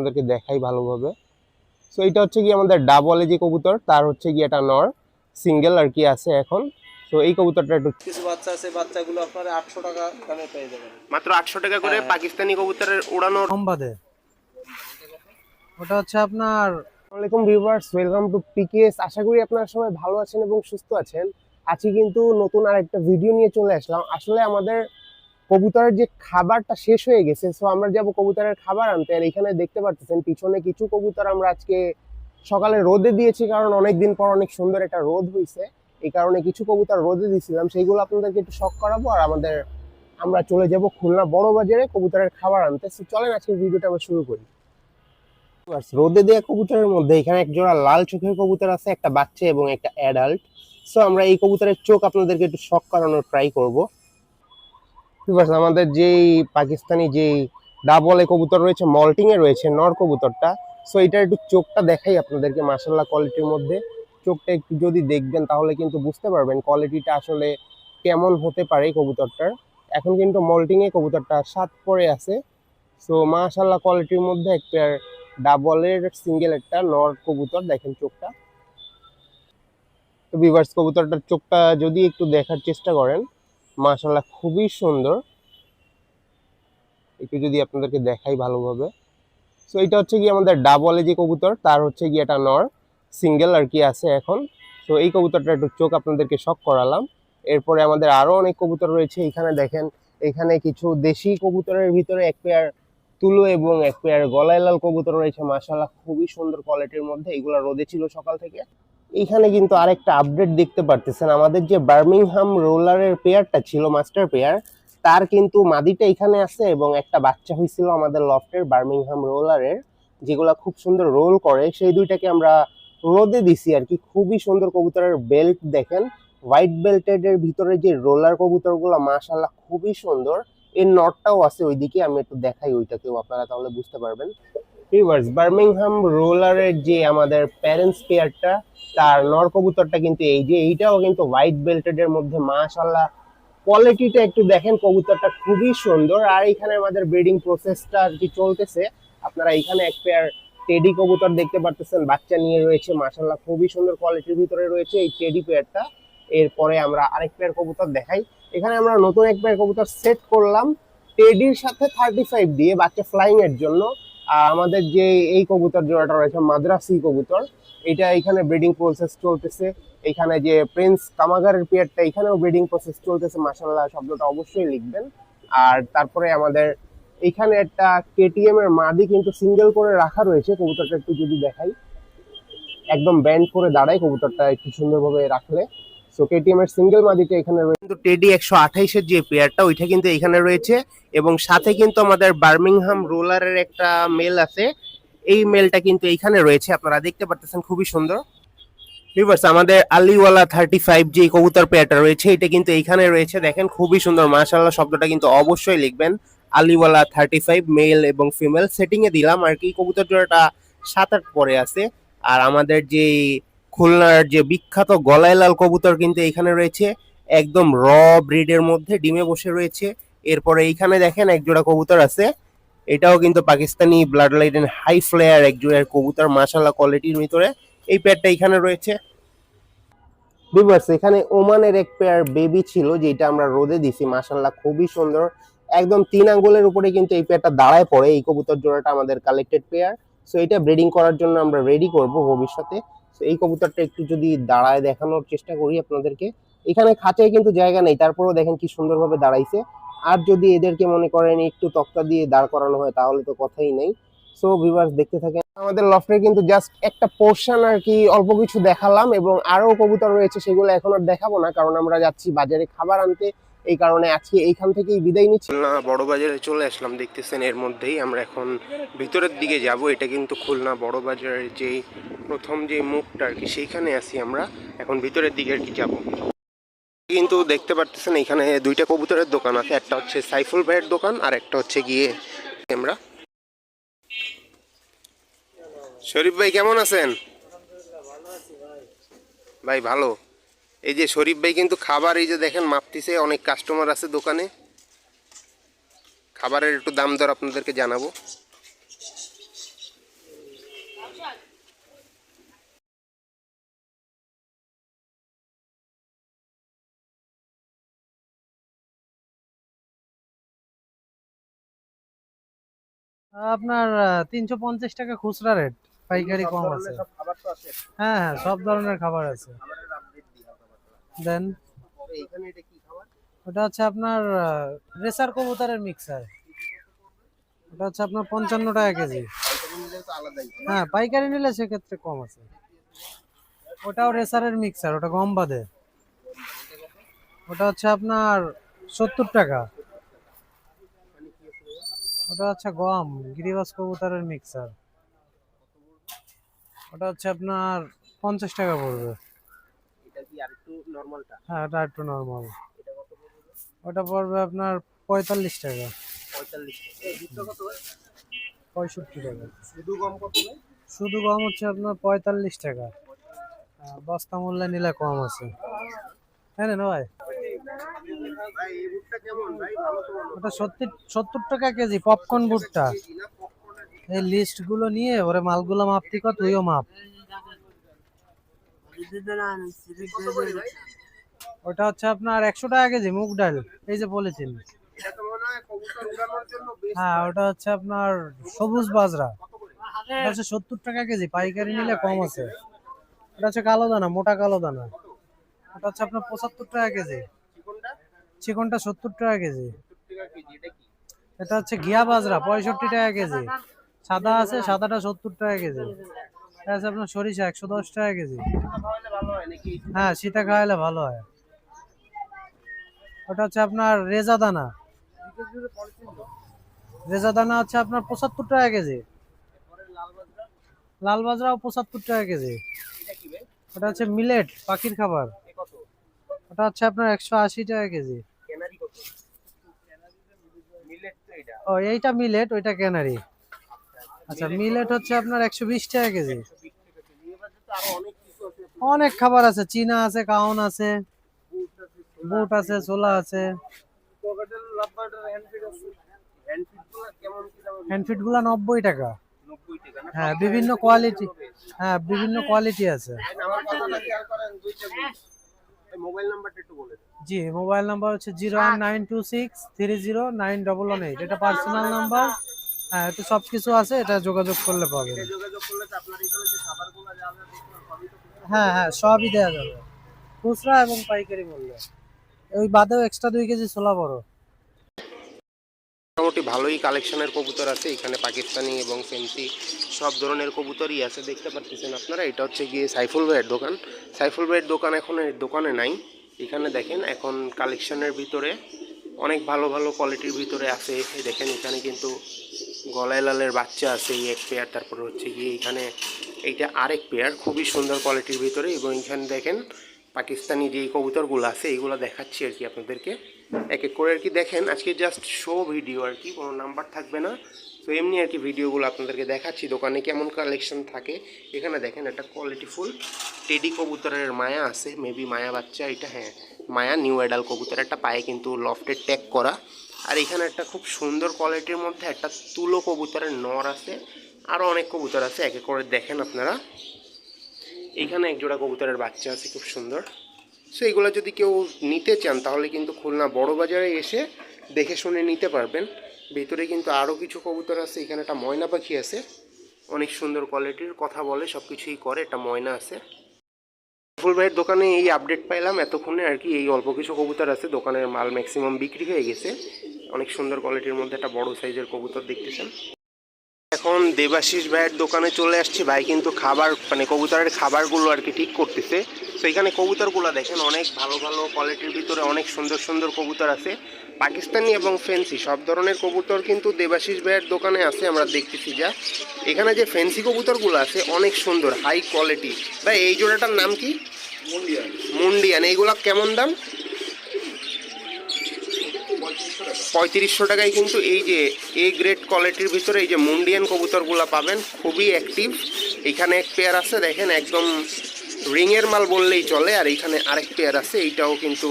আপনাদেরকে দেখাই ভালোভাবে। সো এটা হচ্ছে কি আমাদের ডাবলে যে কবুতর তার হচ্ছে কি এটা নর সিঙ্গেল আর কি আছে এখন। তো এই কবুতরটা একটু কিছু বাচ্চা আছে বাচ্চাগুলো আপনার আটশো টাকা দামে পেয়ে যাবেন। মাত্র আটশো টাকা করে পাকিস্তানি কবুতরের উড়ানোর সম্বাদে ওটা হচ্ছে আপনার আসসালামাইকুম ভিউয়ার্স ওয়েলকাম টু পিকেএস আশা করি আপনারা সবাই ভালো আছেন এবং সুস্থ আছেন। আজকে কিন্তু নতুন আর একটা ভিডিও নিয়ে চলে আসলাম। আসলে আমাদের কবুতরের যে খাবারটা শেষ হয়ে গেছে সো আমরা যাব কবুতরের খাবার আনতে। আর এখানে দেখতে পাচ্ছেন, পিছনে কিছু কবুতর আমরা আজকে সকালে রোদে দিয়েছি, কারণ অনেক দিন পর অনেক সুন্দর একটা রোদ হয়েছে এই কারণে কিছু কবুতর রোদে দিয়েছিলাম সেইগুলো আপনাদেরকে একটু শখ করাবো, আর আমাদের, আমরা চলে যাব খুলনা বড় বাজারে কবুতরের খাবার আনতে। সো চলেন আজকে ভিডিওটা আমরা শুরু করি। রোদে দেওয়া কবুতরের মধ্যে এখানে এক জোড়া লাল চোখের কবুতর আছে, একটা বাচ্চা এবং একটা অ্যাডাল্ট সো আমরা এই কবুতরের চোখ আপনাদেরকে একটু শখ করানোর ট্রাই করব। Viewers, আমাদের যেই পাকিস্তানি যেই ডাবলে কবুতর রয়েছে মল্টিং এ রয়েছে নর কবুতরটা। সো এটার একটু চোখটা দেখাই আপনাদেরকে মাসাল্লাহ কোয়ালিটির মধ্যে। চোখটা একটু যদি দেখবেন তাহলে কিন্তু বুঝতে পারবেন কোয়ালিটিটা আসলে কেমন হতে পারে কবুতরটার। এখন কিন্তু মল্টিং এ কবুতরটা সাত পরে আছে। সো মাশাল্লাহ কোয়ালিটির মধ্যে একটা ডাবলের সিঙ্গেল একটা নর কবুতর দেখেন চোখটা। তো বিভার্স কবুতরটার চোখটা যদি একটু দেখার চেষ্টা করেন। মাশাল্লাহ খুবই সুন্দর। একটু যদি আপনাদেরকে দেখাই ভালোভাবে। সো এটা হচ্ছে কি আমাদের ডাবলে যে কবুতর, তার হচ্ছে কি এটা নর সিঙ্গেল আর কি আছে এখন। তো এই কবুতরটা একটু চোখ আপনাদেরকে শখ করালাম। এরপরে আমাদের আরও অনেক কবুতর রয়েছে, এখানে দেখেন, এখানে কিছু দেশি কবুতরের ভিতরে এক পেয়ার তুলো এবং এক পেয়ার গলায় লাল কবুতর রয়েছে মাশাল্লাহ খুবই সুন্দর কোয়ালিটির মধ্যে। এগুলো রোদে ছিল সকাল থেকে। এইখানে কিন্তু আরেকটা আপডেট দেখতে পারতেছেন। আমাদের যে বার্মিংহাম রোলারের পেয়ারটা ছিল মাস্টার পেয়ার তার কিন্তু মাদিটা এখানে আছে এবং একটা বাচ্চা হয়েছিল আমাদের লফটের বার্মিংহাম রোলারের যেগুলা খুব সুন্দর রোল করে। সেই দুইটাকে আমরা রোদে দিছি আর কি। খুবই সুন্দর কবুতরের বেল্ট দেখেন। হোয়াইট বেল্টেড এর ভিতরে যে রোলার কবুতরগুলো মাশাল্লাহ খুবই সুন্দর। এর নটটাও আছে ওইদিকে, আমি একটু দেখাই ওইটাকেও, আপনারা তাহলে বুঝতে পারবেন। ভিউয়ার্স বার্মিংহাম রোলারের যে আমাদের প্যারেন্টস পেয়ারটা তার নর কবুতরটা কিন্তু এই যে, এইটাও কিন্তু হোয়াইট বেল্টেড এর মধ্যে মাশাল্লাহ কোয়ালিটিটা একটু দেখেন, কবুতরটা খুবই সুন্দর। আর এখানে আমাদের ব্রিডিং প্রসেসটা আর কি চলতেছে। আপনারা এখানে এক পেয়ার টেডি কবুতর দেখতে পারতেছেন, বাচ্চা নিয়ে রয়েছে মাশাল্লাহ খুবই সুন্দর কোয়ালিটির ভিতরে রয়েছে এই টেডি পেয়ারটা এরপরে আমরা আরেক পেয়ার কবুতর দেখাই। এখানে আমরা নতুন এক পেয়ার কবুতর সেট করলাম টেডির সাথে থার্টি ফাইভ দিয়ে, বাচ্চা ফ্লাইং এর জন্য। আমাদের যে এই কবুতর জোড়াটা রয়েছে, মাদ্রাসি কবুতর, এটা এখানে ব্রিডিং প্রসেস চলতেছে। এখানে যে প্রিন্স কামাগারের পেয়ারটা এখানেও ব্রিডিং প্রসেস চলতেছে মাসাল্লাহ শব্দটা অবশ্যই লিখবেন। আর তারপরে আমাদের এখানে একটা কেটিএম এর মাদি কিন্তু সিঙ্গেল করে রাখা রয়েছে, কবুতরটা একটু যদি দেখাই। একদম ব্যান্ড করে দাঁড়ায় কবুতরটা একটু সুন্দরভাবে রাখলে। সো কেটিএম এর সিঙ্গেল মাদিটা এখানে রয়েছে কিন্তু টেডি একশো আঠাইশের যে পেয়ারটা ওইটা কিন্তু এখানে রয়েছে। এবং সাথে কিন্তু আমাদের বার্মিংহাম রোলারের একটা মেল আছে। এই মেলটা কিন্তু এইখানে রয়েছে। আপনারা দেখতে পারতেছেন, খুবই সুন্দর। ভিউয়ার্স আমাদের আলিওয়ালা থার্টি ফাইভ যে কবুতর পেয়ারটা রয়েছে, এটা কিন্তু এইখানে রয়েছে। দেখেন, খুবই সুন্দর। মাশাআল্লাহ, শব্দটা কিন্তু অবশ্যই লিখবেন। আলিওয়ালা থার্টি ফাইভ মেল এবং ফিমেল সেটিং এ দিলাম আর কি, কবুতর জোড়াটা সাত আট পরে আছে। আর আমাদের যে খুলনার যে বিখ্যাত গলায় লাল কবুতর কিন্তু এখানে রয়েছে, একদম র ব্রিডের মধ্যে ডিমে বসে রয়েছে। এরপরে এইখানে দেখেন এক জোড়া কবুতর আছে, এটাও কিন্তু Pakistani blood line high flyer এক জোড়ার কবুতর মাশাল্লাহ কোয়ালিটির ভিতরে। এই পেয়ারটা এখানে রয়েছে। ভিউয়ার্স এখানে ওমানের এক পেয়ার বেবি ছিল, যেটা আমরা রোদে দিছি মাশাল্লাহ খুবই সুন্দর। একদম তিন আঙ্গুলের উপরে কিন্তু এই পেয়ারটা দাঁড়ায় পড়ে, এই কবুতর জোড়াটা আমাদের কালেক্টেড পেয়ার সো এটা ব্রিডিং করার জন্য আমরা রেডি করব ভবিষ্যতে। তো এই কবুতরটা একটু যদি দাঁড়ায় দেখানোর চেষ্টা করি আপনাদেরকে। এখানে খাঁচায় কিন্তু জায়গা নেই, তারপরেও দেখেন কি সুন্দরভাবে দাঁড়াইছে। আর যদি এদেরকে মনে করেন একটু তক্তা দিয়ে দাঁড় করানো হয়, তাহলে তো কথাই নেই। সো ভিউয়ার্স দেখতে থাকেন। আমাদের লফটে কিন্তু জাস্ট একটা পোর্শন আর কি অল্প কিছু দেখালাম এবং আরও কবুতর রয়েছে, সেগুলো এখন আর দেখাবো না, কারণ আমরা যাচ্ছি বাজারে খাবার আনতে। এই কারণে আজকে এইখান থেকেই বিদায় নিচ্ছি। না বড় বাজারে চলে আসলাম, দেখতেছেন এর মধ্যেই। আমরা এখন ভিতরের দিকে যাব, এটা কিন্তু খুলনা বড় বাজারের যে প্রথম যে মুখটা আর কি, সেইখানে আছি আমরা। এখন ভিতরের দিকে আর কি যাব। কিন্তু দেখতে পারতেছেন, এখানে দুইটা কবুতরের দোকান আছে। একটা হচ্ছে সাইফুল ভাইয়ের দোকান, আর একটা হচ্ছে গিয়ে আমরা। শরীফ ভাই, কেমন আছেন? ভাই, ভালো। এই যে শরীফ ভাই কিন্তু খাবার এই যে দেখেন মাপতিছে অনেক কাস্টমার আছে দোকানে। খাবারের একটু দাম দর আপনাদেরকে জানাব। আপনার তিনশো পঞ্চাশ টাকা খুচরা রেট পাইকারি কম আছে। হ্যাঁ হ্যাঁ সব ধরনের খাবার আছে। দেন ওটা হচ্ছে আপনার রেসার কবুতরের মিক্সার ওটা হচ্ছে আপনার পঞ্চান্ন টাকা কেজি। হ্যাঁ পাইকারি নিলে সেক্ষেত্রে কম আছে। ওটাও রেসারের মিক্সার ওটা গম বাদে। ওটা হচ্ছে আপনার সত্তর টাকা। ওটা হচ্ছে গম গিরিবাস কবুতরের মিক্সার ওটা হচ্ছে আপনার পঞ্চাশ টাকা পড়বে। নরমালটা? হ্যাঁ ওটা একটু নর্মাল এটা ওটা পড়বে আপনার পঁয়তাল্লিশ টাকা। পঁয়তাল্লিশ হয়? পঁয়ষট্টি টাকা। শুধু গম কত শুধু গম হচ্ছে আপনার পঁয়তাল্লিশ টাকা। বস্তা মূল্যে নিলে কম আছে। হ্যাঁ না ভাই? ওটা সত্তর সত্তর টাকা কেজি পপকর্ন বুটটা। এই লিস্টগুলো নিয়ে ওরে মালগুলো মাপতি কত তুইও মাপ। ওটা হচ্ছে আপনার একশো টাকা কেজি মুগ ডাল, এই যে বলেছেন হয়, ওটা হচ্ছে আপনার সবুজ বাজরা। হচ্ছে সত্তর টাকা কেজি, পাইকারি নিলে কম আছে। এটা হচ্ছে কালো দানা, মোটা কালো দানা। ওটা হচ্ছে আপনার পঁচাত্তর টাকা কেজি। চিকনটা সত্তর টাকা কেজি। এটা হচ্ছে ঘিয়া বাজরা, পঁয়ষট্টি টাকা কেজি। সাদা আছে, সাদাটা সত্তর টাকা কেজি। এটা আছে আপনার সরিষা একশো দশ টাকা কেজি। হয় সেটা খাওয়ালে ভালো হয়। ওটা হচ্ছে আপনার রেজা দানা। রেজা দানা হচ্ছে আপনার পঁচাত্তর টাকা কেজি। লাল বাজরাও পঁচাত্তর টাকা কেজি। ওটা হচ্ছে মিলেট পাখির খাবার। ওটা হচ্ছে আপনার একশো আশি টাকা কেজি। ও এইটা মিলেট ওইটা ক্যানারি। আচ্ছা মিলেট হচ্ছে আপনার একশো বিশ টাকা কেজি বিশ টাকা কেজি এবার তো আরও অনেক খাবার আছে, চীনা আছে কাউন আছে, বুট আছে, ছোলা আছে। হ্যান্ডফিটগুলো নব্বই টাকা। হ্যাঁ বিভিন্ন কোয়ালিটি হ্যাঁ বিভিন্ন কোয়ালিটি আছে। জি মোবাইল নাম্বার হচ্ছে zero nine two six three zero nine double one eight এটা পার্সোনাল নাম্বার হ্যাঁ এতে সব কিছু আছে এটা যোগাযোগ করলে পাবেন। এটা হ্যাঁ হ্যাঁ সবই দেওয়া যাবে। খুচরা এবং পাইকারি মূল্যে। ওই বাদেও এক্সট্রা দুই কেজি ছোলা বড়। মোটামুটি ভালোই কালেকশনের কবুতর আছে এখানে পাকিস্তানি এবং ফেন্সি সব ধরনের কবুতরই আছে দেখতে পাচ্ছেন আপনারা। এটা হচ্ছে গিয়ে সাইফুল ভাইয়ের দোকান। সাইফুল ভাইয়ের দোকান এখন দোকানে নাই। এখানে দেখেন এখন কালেকশনের ভিতরে অনেক ভালো ভালো কোয়ালিটির ভিতরে আছে। দেখেন এখানে কিন্তু গলায় লালের বাচ্চা আছে, এই এক পেয়ার তারপরে হচ্ছে গিয়ে এখানে এইটা আরেক পেয়ার খুবই সুন্দর কোয়ালিটির ভিতরে এবং এখানে দেখেন পাকিস্তানি যে কবুতরগুলো আছে, এইগুলো দেখাচ্ছি আর কি আপনাদেরকে। এক এক করে আর কি দেখেন, আজকে জাস্ট শো ভিডিও আর কি, কোনো নাম্বার থাকবে না। তো এমনি আর কি ভিডিওগুলো আপনাদেরকে দেখাচ্ছি, দোকানে কেমন কালেকশন থাকে। এখানে দেখেন একটা কোয়ালিটি ফুল টেডি কবুতরের মায়া আছে মেবি মায়া বাচ্চা, এটা হ্যাঁ মায়া নিউ অ্যাডাল কবুতর, একটা পায়ে কিন্তু লফটের ট্যাগ করা। আর এখানে একটা খুব সুন্দর কোয়ালিটির মধ্যে একটা তুলো কবুতরের নর আছে। আরও অনেক কবুতর আছে, এক করে দেখেন আপনারা। এখানে এক জোড়া কবুতরের বাচ্চা আছে, খুব সুন্দর। সো এগুলো যদি কেউ নিতে চান, তাহলে কিন্তু খুলনা বড় বাজারে এসে দেখে শুনে নিতে পারবেন। ভিতরে কিন্তু আরও কিছু কবুতর আছে, এখানে একটা ময়না পাখি আছে। অনেক সুন্দর কোয়ালিটির কথা বলে সব কিছুই করে, একটা ময়না আছে। ফুল ভাইয়ের দোকানে এই আপডেট পাইলাম। এতক্ষণে আর কি এই অল্প কিছু কবুতর আছে, দোকানের মাল ম্যাক্সিমাম বিক্রি হয়ে গেছে। অনেক সুন্দর কোয়ালিটির মধ্যে একটা বড় সাইজের কবুতর দেখতেছেন। এখন দেবাশিস ভাইয়ের দোকানে চলে আসছি। ভাই কিন্তু খাবার মানে কবুতরের খাবারগুলো আর কি ঠিক করতেছে। তো এখানে কবুতরগুলো দেখেন অনেক ভালো ভালো কোয়ালিটির ভিতরে অনেক সুন্দর সুন্দর কবুতর আছে। পাকিস্তানি এবং ফেন্সি সব ধরনের কবুতর কিন্তু দেবাশিস ভাইয়ের দোকানে আছে আমরা দেখতেছি যা। এখানে যে ফেন্সি কবুতরগুলো আছে অনেক সুন্দর হাই কোয়ালিটি ভাই এই জোড়াটার নাম কি? মুন্ডিয়ান এইগুলা কেমন দাম? পঁয়ত্রিশশো টাকায় কিন্তু এই যে এ গ্রেড কোয়ালিটির ভিতরে এই যে মুন্ডিয়ান কবুতরগুলো পাবেন, খুবই অ্যাক্টিভ এখানে এক পেয়ার আছে, দেখেন, একদম রিংয়ের মাল বললেই চলে, আর এখানে আরেক পেয়ার আছে, এইটাও কিন্তু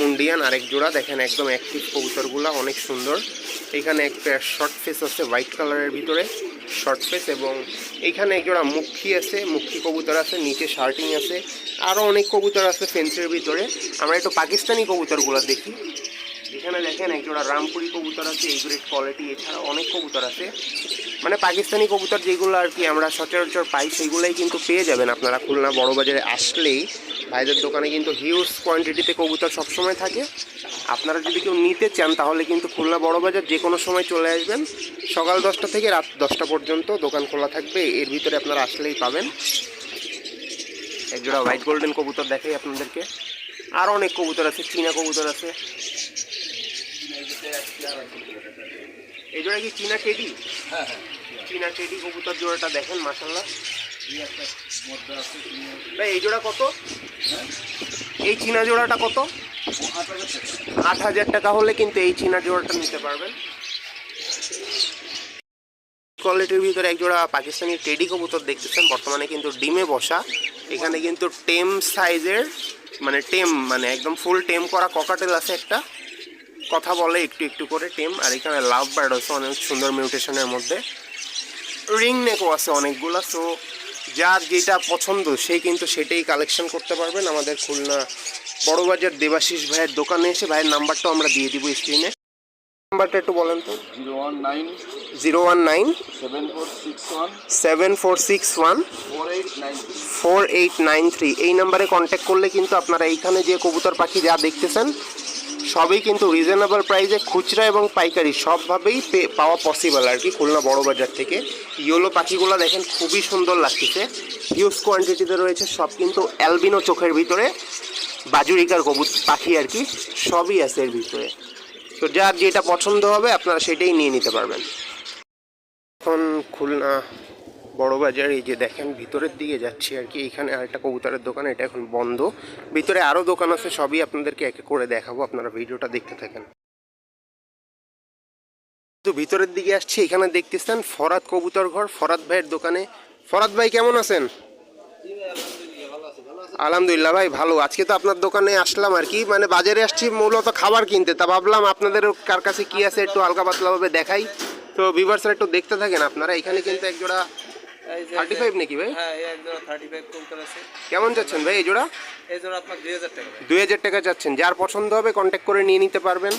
মুন্ডিয়ান, আরেক জোড়া। দেখেন, একদম অ্যাক্টিভ কবুতরগুলো, অনেক সুন্দর। এখানে এক পেয়ার শর্ট ফেস আছে হোয়াইট কালারের ভিতরে শর্ট ফেস এবং এইখানে এক জোড়া মুখী আছে মুখী কবুতর আছে, নিচে শার্টিং আছে। আরও অনেক কবুতর আছে ফেন্সের ভিতরে। আমরা একটু পাকিস্তানি কবুতরগুলো দেখি। এখানে দেখেন একজোড়া রামপুরি কবুতর আছে, এই গ্রেড কোয়ালিটি এছাড়া অনেক কবুতর আছে। মানে পাকিস্তানি কবুতর যেগুলো আর কি আমরা সচরাচর পাই, সেগুলোই কিন্তু পেয়ে যাবেন আপনারা খুলনা বড় বাজারে আসলেই। ভাইদের দোকানে কিন্তু হিউজ কোয়ান্টিটিতে কবুতর সবসময় থাকে। আপনারা যদি কেউ নিতে চান, তাহলে কিন্তু খুলনা বড় বাজার যে কোনো সময় চলে আসবেন। সকাল দশটা থেকে রাত দশটা পর্যন্ত দোকান খোলা থাকবে। এর ভিতরে আপনারা আসলেই পাবেন। একজোড়া হোয়াইট গোল্ডেন কবুতর দেখাই আপনাদেরকে। আর অনেক কবুতর আছে, চীনা কবুতর আছে। এই জোড়া কি চীনা টেডি? হ্যাঁ হ্যাঁ। চীনা টেডি কবুতর জোড়াটা দেখেন মাসাল্লাহ ভাই এই জোড়া কত? হ্যাঁ? এই চীনা জোড়াটা কত? আট হাজার টাকা। হলে কিন্তু এই চীনা জোড়াটা নিতে পারবেন। কোয়ালিটির ভিতরে এক জোড়া পাকিস্তানি টেডি কবুতর দেখতেছেন বর্তমানে কিন্তু ডিমে বসা। এখানে কিন্তু টেম সাইজের মানে টেম মানে একদম ফুল টেম করা ককাটেল আছে একটা। কথা বলে একটু একটু করে টিম আর এখানে লাভ বার্ড আছে অনেক সুন্দর মিউটেশনের মধ্যে। রিং নেকও আছে অনেকগুলো সো যার যেটা পছন্দ সে কিন্তু সেটাই কালেকশন করতে পারবেন আমাদের খুলনা বড়বাজার দেবাশিস ভাইয়ের দোকানে এসে। ভাইয়ের নাম্বারটাও আমরা দিয়ে দিব স্ক্রিনে নাম্বারটা একটু বলেন তো। Zero one nine zero one nine seven four six one seven four six one four eight nine three four eight nine three এই নাম্বারে কন্ট্যাক্ট করলে কিন্তু আপনারা এইখানে যে কবুতর পাখি যা দেখতেছেন সবই কিন্তু রিজনেবল প্রাইসে খুচরা এবং পাইকারি, সবভাবেই পাওয়া পসিবল আর কি খুলনা বড় বাজার থেকে। ইয়েলো পাখিগুলো দেখেন খুবই সুন্দর লাগতেছে। হিউজ কোয়ান্টিটিতে রয়েছে, সব কিন্তু অ্যালবিনো চোখের ভিতরে। বাজুরিকার কবুত পাখি আর কি সবই আছে এর ভিতরে। তো যার যেটা পছন্দ হবে, আপনারা সেটাই নিয়ে নিতে পারবেন। এখন খুলনা বড় বাজার এই যে দেখেন ভিতরের দিকে যাচ্ছি আর কি, এখানে আরেকটা কবুতরের দোকান, এটা এখন বন্ধ। ভিতরে আরও দোকান আছে, সবই আপনাদেরকে একে করে দেখাবো, আপনারা ভিডিওটা দেখতে থাকেন। তো ভিতরের দিকে আসছি, এখানে দেখতেছেন ফরাদ কবুতর ঘর, ফরাদ ভাইয়ের দোকানে। ফরাদ ভাই, কেমন আছেন? আলহামদুলিল্লাহ ভাই, ভালো। আজকে তো আপনার দোকানে আসলাম আর কি মানে বাজারে আসছি, মূলত খাবার কিনতে। তা ভাবলাম আপনাদের কার কাছে কি আছে, একটু হালকা পাতলাভাবে দেখাই। তো ভিভার্সরা একটু দেখতে থাকেন আপনারা, এখানে কিন্তু এক জোড়া এই যে থার্টি ফাইভ নাকি ভাই? হ্যাঁ এক জোড়া থার্টি ফাইভ কবুতর আছে। কেমন যাচ্ছেন ভাই এই জোড়া? এই জোড়া আপনার দুই হাজার টাকা দুই হাজার টাকা যাচ্ছেন। যার পছন্দ হবে কন্ট্যাক্ট করে নিয়ে নিতে পারবেন।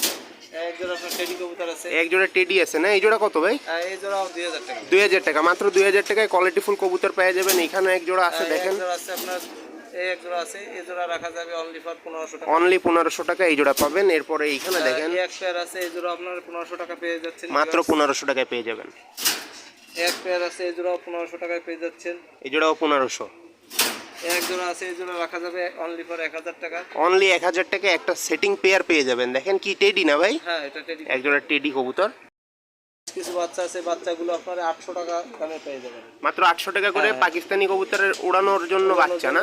এক জোড়া আপনার টেডি কবুতর আছে। এক জোড়া টেডি আছে না? এই জোড়া কত ভাই? হ্যাঁ এই জোড়াও দুই হাজার টাকা। দুই হাজার টাকা। মাত্র দুই হাজার টাকায় কোয়ালিটি ফুল কবুতর পেয়ে যাবেন। এখানে এক জোড়া আছে হ্যাঁ, দেখেন। জোড়া আছে আপনার এক জোড়া আছে। এই জোড়া রাখা যাবে অনলি ফর পনেরোশো টাকা। অনলি পনেরোশো টাকা এই জোড়া পাবেন। এরপরে এইখানে দেখেন। এই এক পেয়ার আছে এই জোড়া আপনার পনেরোশো টাকা পেয়ে যাচ্ছেন। মাত্র পনেরোশো টাকায় পেয়ে যাবেন। এক পেয়ার আছে এই জোড়াও পনেরোশো টাকায় পেয়ে যাচ্ছেন। এই জোড়াও পনেরোশো। এক জোড়া আছে এই জোড়া রাখা যাবে অনলি ফর এক হাজার টাকা। অনলি এক হাজার টাকা একটা সেটিং পেয়ার পেয়ে যাবেন। দেখেন কি টেডি না ভাই? হ্যাঁ এটা টেডি এক জোড়া টেডি কবুতর। কিছু বাচ্চা আছে বাচ্চাগুলো আপনার আটশো টাকা দামে পেয়ে যাবেন। মাত্র আটশো টাকা করে হ্যাঁ। পাকিস্তানি কবুতরের উড়ানোর জন্য বাচ্চা না?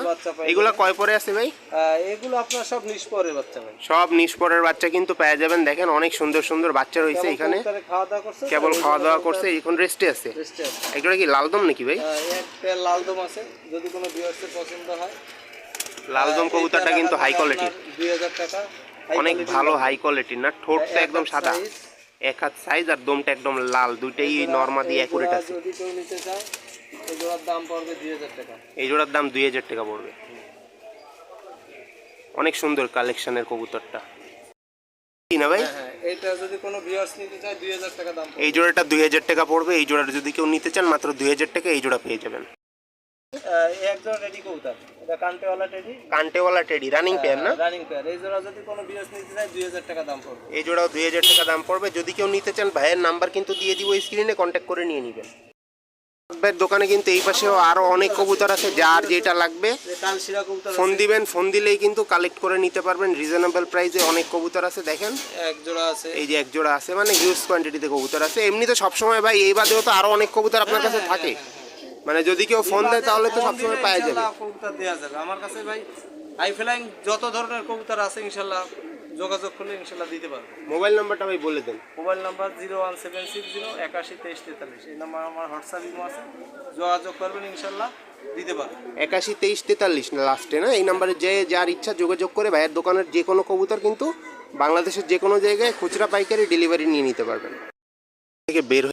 এগুলো কয় পরে আছে ভাই? এগুলো আপনার সব নিষ্পরের বাচ্চা ভাই। সব নিষ্পরের বাচ্চা কিন্তু পেয়ে যাবেন। দেখেন অনেক সুন্দর সুন্দর বাচ্চা রয়েছে এখানে। খাওয়া দাওয়া করছে কেবল খাওয়া দাওয়া করছে এখন রেস্টে আছে। একজোড়া কি লালদম নাকি ভাই? আহ, এক পেয়ার লালদম আছে যদি কোনো ভিউয়ার্সের পছন্দ হয়। লালদম কবুতরটা কিন্তু হাই কোয়ালিটির দুই হাজার টাকা। অনেক ভালো হাই কোয়ালিটির না? ঠোঁটটা এক একদম সাদা। এক হাত সাইজ আর দমটা একদম লাল দুইটাই নর্মা দিয়ে অ্যাকুরেট আছে। যদি কেউ নিতে চায় এই জোড়ার দাম পড়বে দুই হাজার টাকা। এই জোড়ার দাম দুই হাজার টাকা পড়বে। অনেক সুন্দর কালেকশনের কবুতরটা। কি না ভাই? হ্যাঁ হ্যাঁ যদি কোনো ভিউয়ার্স নিতে চায় দুই হাজার টাকা দাম এই জোড়াটা দুই হাজার টাকা পড়বে এই জোড়াটা যদি কেউ নিতে চান মাত্র দুই হাজার টাকা এই জোড়া পেয়ে যাবেন। আহ, এই এক জোড়া রেডি এটা কান্টেওয়ালা টেডি। কান্টেওয়ালা টেডি রানিং পেয়ার না? রানিং পেয়ার এই জোড়া যদি কোনো ভিউয়ার্স নিতে চায় দুই হাজার টাকা দাম পড়বে। এই জোড়াও দুই হাজার টাকা দাম পড়বে। যদি কেউ নিতে চান ভাইয়ের নাম্বার কিন্তু দিয়ে দিব স্ক্রিনে কন্ট্যাক্ট করে নিয়ে নেবেন। ভাইয়ের দোকানে কিন্তু এই পাশেও আরও অনেক কবুতর আছে যার যেটা লাগবে। ফোন দিবেন ফোন দিলেই কিন্তু কালেক্ট করে নিতে পারবেন। রিজনেবল প্রাইসে অনেক কবুতর আছে দেখেন। এক জোড়া আছে। এই যে এক জোড়া আছে মানে হিউজ কোয়ান্টিটিতে কবুতর আছে। এমনিতে সবসময় ভাই এই বাদেও তো আরও অনেক কবুতর আপনার কাছে থাকে। মানে যদি কেউ ফোন দেয় তাহলে তো সবসময় পাওয়া যাবে। কবুতর দেওয়া যাবে। আমার কাছে ভাই হাই ফ্লাইং যত ধরনের কবুতর আছে ইনশাল্লাহ যোগাযোগ করলে ইনশাল্লাহ দিতে পারব। মোবাইল নাম্বারটা ভাই বলে দেন। Mobile number zero one seven six zero একাশি তেইশ তেতাল্লিশ। এই নাম্বার আমার হোয়াটসঅ্যাপ ইমো আছে। যোগাযোগ করবেন ইনশাল্লাহ দিতে পারব। একাশি তেইশ তেতাল্লিশ না লাস্টে না? এই নাম্বারে যে যার ইচ্ছা যোগাযোগ করে ভাইয়ের দোকানের যে কোনো কবুতর কিন্তু বাংলাদেশের যে কোনো জায়গায় খুচরা পাইকারি ডেলিভারি নিয়ে নিতে পারবেন। থেকে বের